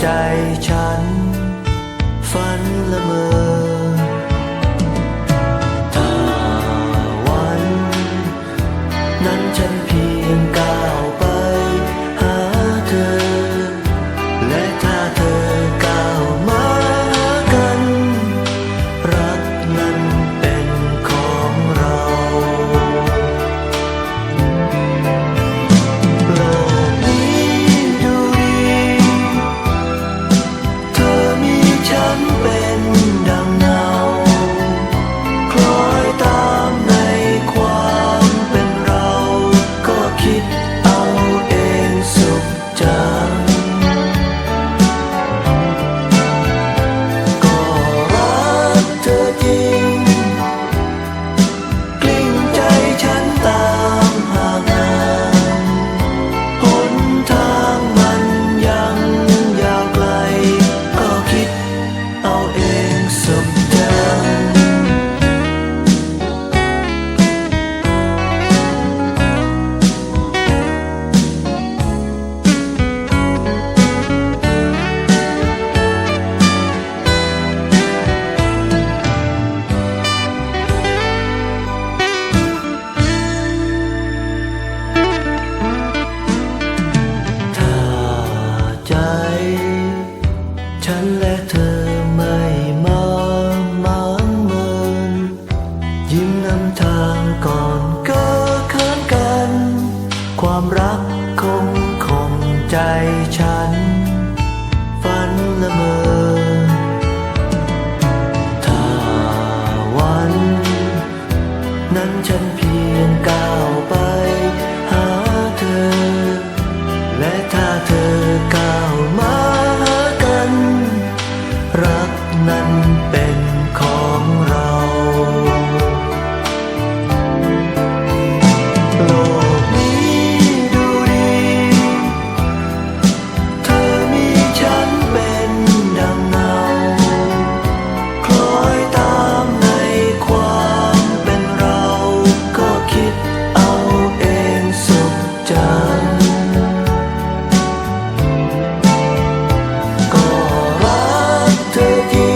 ใจฉัน ฝันละเมอ รักคงคงใจฉัน ฝันละเมอ take